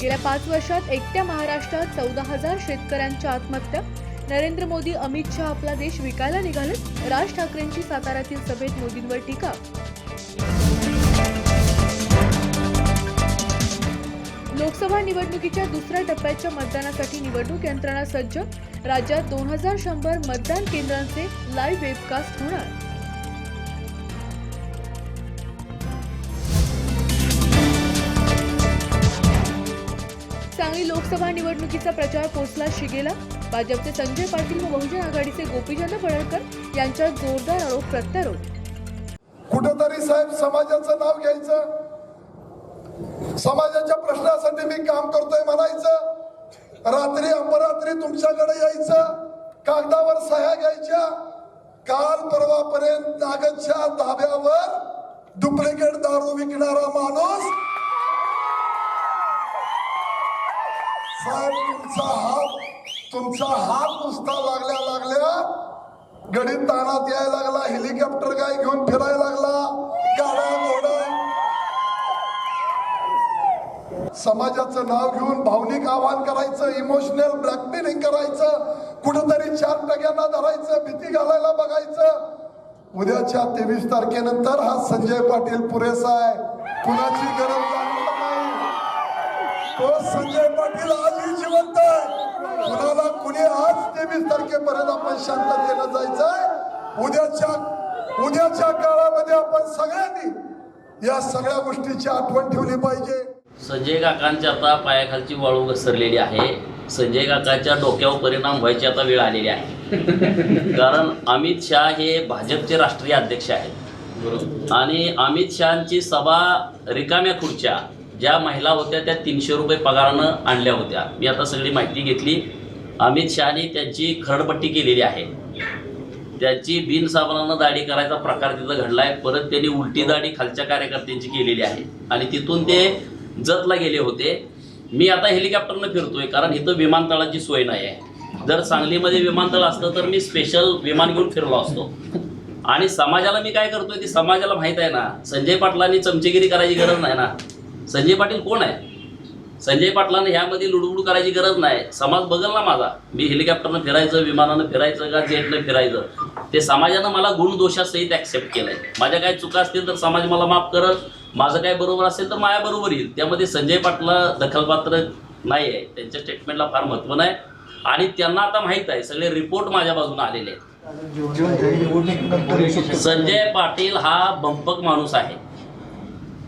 गेल्या पाच वर्षात एकट्या महाराष्ट्रात चौदा हजार शेतकऱ्यांच्या आत्महत्या. नरेंद्र मोदी अमित शहा आपला देश विकायला निघाले राज ठाकरेंची साताऱ्यातील सभेत मोदींवर टीका. लोकसभा निवडणुकीच्या दुसऱ्या टप्प्याच्या मतदानासाठी निवडणूक यंत्रणा सज्ज. राज्यात दोन हजार शंभर मतदान केंद्रांचे लाईव्ह वेबकास्ट होणार. लोकसभा निवडणुकीचा प्रचार पोचला शिगेला. भाजपचे संजय पाटील व बहुजन आघाडीचे गोपीचंद पडळकर यांच्यात जोरदार आरोप प्रत्यारोप. कुठेतरी साहेब समाजाचं नाव घ्यायचं. समाजाच्या प्रश्नासाठी मी काम करतोय म्हणायचं. रात्री अपरात्री तुमच्याकडे यायचं. कागदावर सह्या घ्यायच्या. काल परवापर्यंत नागदच्या धाब्यावर डुप्लिकेट दारू विकणारा माणूस साहेब तुमचा हात तुमचा हात नुसता लागल्या लागल्या गडीत ताणात यायला लागला हेलिकॉप्टर काय घेऊन फिरायला लागला गाड्या घोडा समाजाचं नाव घेऊन भावनिक आवाहन करायचं इमोशनल ब्लॅकमेलिंग करायचं कुठंतरी चार टक्यांना धरायचं भीती घालायला बघायचं. उद्याच्या तेवीस तारखेनंतर हा संजय पाटील पुरेसा आहे. कुणाची गरज नाही. तो संजय पाटील आजही जिवंत आहे. कुणाला कुणी आज तेवीस तारखेपर्यंत आपण शांततेनं जायचंय. उद्याच्या उद्याच्या काळामध्ये आपण सगळ्यांनी या सगळ्या गोष्टीची आठवण ठेवली पाहिजे. संजय काकांच्या आता पायाखालची वाळू घसरलेली आहे. संजय काकाच्या डोक्यावर परिणाम व्हायची आता वेळ आलेली आहे. कारण अमित शहा हे भाजपचे राष्ट्रीय अध्यक्ष आहेत. आणि अमित शहाची सभा रिकाम्या खुर्च्या ज्या महिला होत्या त्या तीनशे रुपये पगारानं आणल्या होत्या. मी आता सगळी माहिती घेतली. अमित शहानी त्यांची खरडपट्टी केलेली आहे. त्याची बिनसाबणानं दाढी करायचा प्रकार तिथं घडला आहे परत त्यांनी उलटी दाढी खालच्या कार्यकर्त्यांची केलेली आहे. आणि तिथून ते जतला गेले होते. मी आता हेलिकॉप्टरनं फिरतोय कारण इथं विमानतळाची सोय नाही आहे. जर सांगलीमध्ये विमानतळ असतं तर मी स्पेशल विमान घेऊन फिरलो असतो. आणि समाजाला मी काय करतोय ते समाजाला माहीत आहे ना. संजय पाटलांनी चमचेगिरी करायची गरज नाही ना. संजय पाटील कोण आहे? संजय पाटलांना ह्यामध्ये लुडबुड करायची गरज नाही. समाज बघल ना माझा. मी हेलिकॉप्टरनं फिरायचं विमानानं फिरायचं का जेटनं फिरायचं? ते समाजानं मला गुण दोषासहित ॲक्सेप्ट केलंय. माझ्या काय चुका असतील तर समाज मला माफ करत माझं काय बरोबर असेल तर माझ्या बरोबर येईल. त्यामध्ये संजय पाटला दखलपात्र नाही आहे त्यांच्या स्टेटमेंटला फार महत्त्व नाही. आणि त्यांना आता माहीत आहे सगळे रिपोर्ट माझ्या बाजूने आलेले आहेत. संजय पाटील हा बंपक माणूस आहे.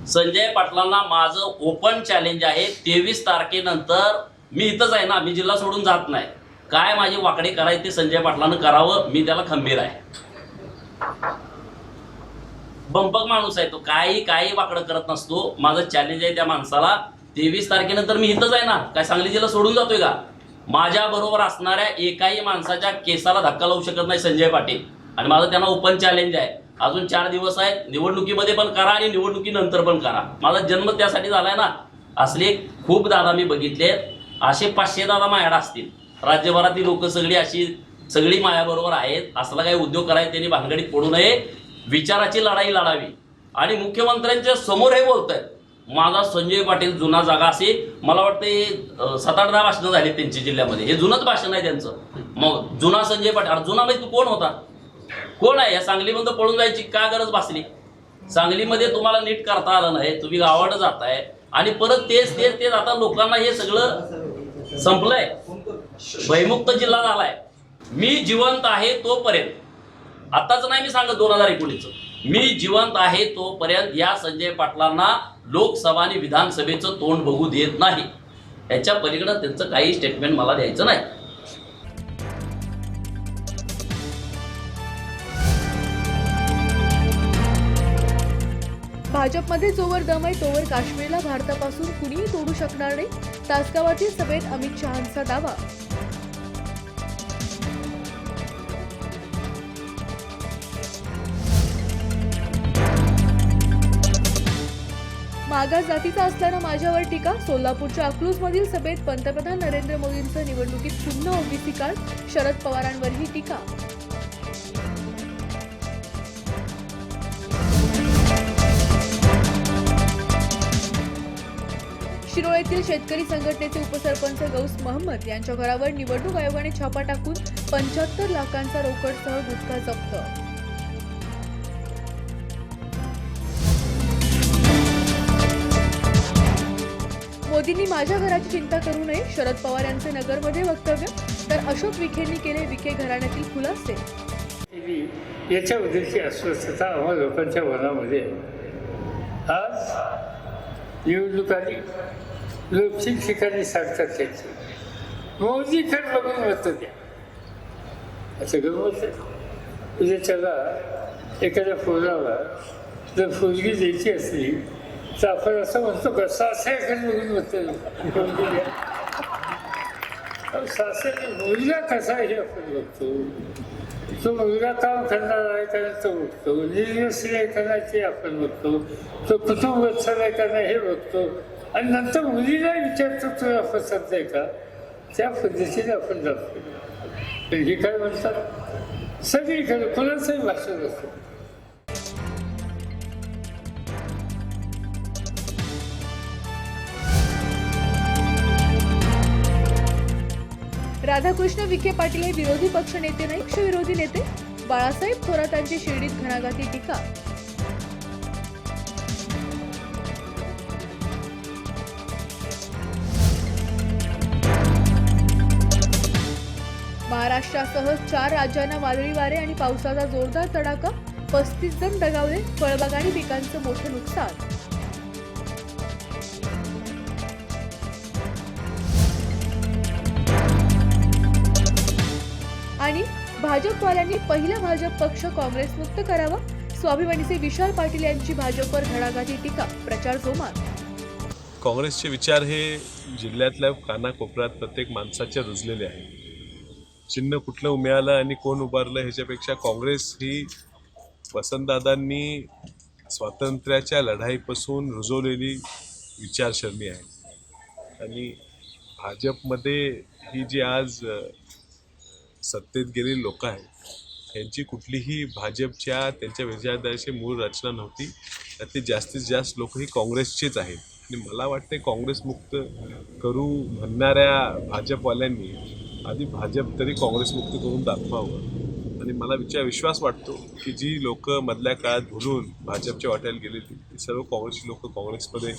संजय पाटलांना माझं ओपन चॅलेंज आहे. तेवीस तारखेनंतर मी इथंच आहे ना मी जिल्हा सोडून जात नाही. काय माझे वाकडे करायचे ते संजय पाटलानं करावं मी त्याला खंबीर आहे. बंपक माणूस आहे तो काही काही वाकडं करत नसतो. माझं चॅलेंज आहे त्या माणसाला. तेवीस तारखेनंतर मी इथंच आहे ना काय सांगली जिल्हा सोडून जातोय का? माझ्या बरोबर असणाऱ्या एकाही माणसाच्या केसाला धक्का लावू शकत नाही संजय पाटील. आणि माझं त्यांना ओपन चॅलेंज आहे. अजून चार दिवस आहेत. निवडणुकीमध्ये पण करा आणि निवडणुकीनंतर पण करा. माझा जन्म त्यासाठी झालाय ना. असले खूप दादा मी बघितले. असे पाचशे दादा माझ्याकडे असतील. राज्यभरातील लोक सगळी अशी सगळी माझ्याबरोबर आहेत. असला काही उद्योग करायचा त्यांनी भानगडीत पडू नये. विचाराची लढाई लढावी. आणि मुख्यमंत्र्यांच्या समोर हे बोलत आहेत माझा संजय पाटील जुना जागा असे मला वाटते सात आठ दहा भाषणं झाली त्यांच्या जिल्ह्यामध्ये. हे जुनंच भाषण आहे त्यांचं. मग जुना संजय पाटील अरे जुना म्हणजे तू कोण होता? कोण आहे? या सांगलीमध्ये पळून जायची का गरज भासली? सांगलीमध्ये तुम्हाला नीट करता आलं नाही तुम्ही गावाकडे जाताय आणि परत तेच तेच तेच आता लोकांना हे सगळं संपलंय. भयमुक्त जिल्हा झालाय. मी जिवंत आहे तोपर्यंत. आताच नाही मी सांगत दोन हजार एकोणीसचं. मी जिवंत आहे तोपर्यंत या संजय पाटलांना लोकसभा आणि विधानसभेचं तोंड बघू देत नाही. याच्या पलीकडं त्यांचं काही स्टेटमेंट मला द्यायचं नाही. भाजपमध्ये जोवर दम आहे तोवर काश्मीरला भारतापासून कुणीही तोडू शकणार नाही. तासगावातील सभेत अमित शहांचा दावा. मागास जातीचा असल्यानं माझ्यावर टीका? सोलापूरच्या अकलूजमधील सभेत पंतप्रधान नरेंद्र मोदींचं निवडणुकीत पुन्हा ओबीसी कार्ड शरद पवारांवरही टीका. शिरोळ शेतकरी संघटनेचे उपसरपंच गौस महम्मद यांच्या घरावर निवडणूक आयोगाने छापा टाकून पंच्याहत्तर लाखांचा रोकडसह गुटखा जप्त मोदींनी माझ्या घराची चिंता करू नये शरद पवार यांचे नगरमध्ये वक्तव्य तर अशोक विखेंनी केले विखे घराण्यातील खुलासे याच्या याच्याबद्दलची अस्वस्थता आम्हा लोकांच्या मनामध्ये आहे. आज निवडणुकांनी ठिकाणी सांगतात त्यांचे. मोदी तर बघून मतं द्या. असं गमत आहे त्याला एखाद्या पोराला जर फुजगी द्यायची असली तर आपण असं म्हणतो का सासऱ्याकडे बघून मतं द्या. सासऱ्याने मुलगा कसा आहे हे आपण बघतो. तो मुलगा काम करणार आहे का तो बघतो. निर्व्यसनी आहे का ते आपण बघतो. तो कुटुंब वत्सल आहे का हे बघतो. आणि नंतर मुलीला विचारतो तुला पसंत आहे का? त्या पद्धतीने आपण जातो. पण हे काय म्हणतात? सगळीकडे कोणाचंही भाषण असतं राधाकृष्ण विखे पाटील हे विरोधी पक्ष नेते नाही पक्षविरोधी नेते. बाळासाहेब थोरातांची शिर्डीत घणाघाती टीका. महाराष्ट्रासह चार राज्यांना वादळी वारे आणि पावसाचा जोरदार तडाखा पस्तीस जण दगावले फळबाग आणि पिकांचं मोठं नुकसान. आणि भाजपवाल्यांनी पहिला भाजप पक्ष काँग्रेस मुक्त करावा स्वाभिमानीचे विशाल पाटील यांची भाजपवर घणाघाती टीका प्रचार जोमात. काँग्रेसचे विचार हे जिल्ह्यातल्या कानाकोपऱ्यात प्रत्येक माणसाच्या रुजलेले आहे चिन्ह कुठलं मिळालं आणि कोण उभारलं ह्याच्यापेक्षा काँग्रेस ही वसंतदादांनी स्वातंत्र्याच्या लढाईपासून रुजवलेली विचारसरणी आहे. आणि भाजपमध्ये ही जी आज सत्तेत गेलेली लोक आहेत ह्यांची कुठलीही भाजपच्या त्यांच्या विचारधारेची मूळ रचना नव्हती. त्यातली जास्तीत जास्त लोक ही काँग्रेसचेच आहेत. आणि मला वाटते काँग्रेसमुक्त करू म्हणणाऱ्या भाजपवाल्यांनी आधी भाजप तरी काँग्रेसमुक्त करून दाखवावं आणि मला विचार विश्वास वाटतो की जी लोकं मधल्या काळात भुलून भाजपच्या वाट्याला गेलेली ती सर्व काँग्रेसची लोकं काँग्रेसमध्ये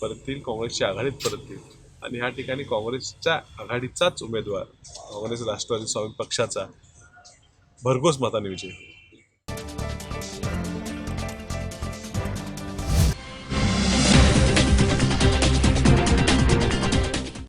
परततील काँग्रेसच्या आघाडीत परततील आणि ह्या ठिकाणी काँग्रेसच्या आघाडीचाच उमेदवार काँग्रेस राष्ट्रवादी स्वामी पक्षाचा भरघोस मताने विजय होईल.